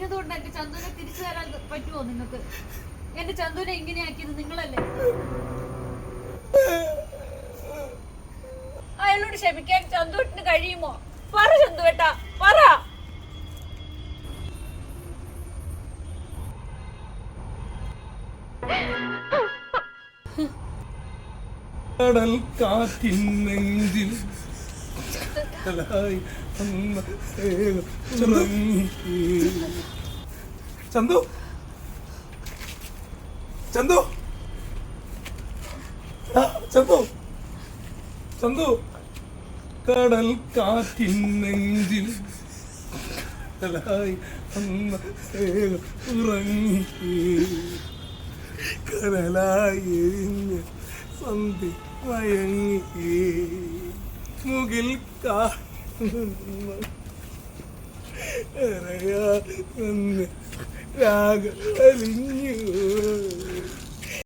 അറിഞ്ഞതുകൊണ്ട് എന്റെ ചന്തുവിനെ തിരിച്ചു തരാൻ പറ്റുമോ നിങ്ങൾക്ക്? എന്റെ ചന്തുവിനെ ഇങ്ങനെയാക്കിയത് നിങ്ങളല്ലേ? അയാളോട് ക്ഷമിക്കാൻ ചന്തുവേട്ടിന് കഴിയുമോ? പറ ചന്തുവേട്ടാ പറ. കടൽ കാറ്റിൻ നെഞ്ചിൽ കടലായി വന്ന ഏക ഉറങ്ങി. ചന്തു? ചന്തു? ചന്തു? ചന്തു? കടൽ കാറ്റിൻ നെഞ്ചിൽ ഉറങ്ങി. കടലായി സന്ധി മയങ്ങി മുകിൽ കാണുന്നു. രാഗ വലിഞ്ഞു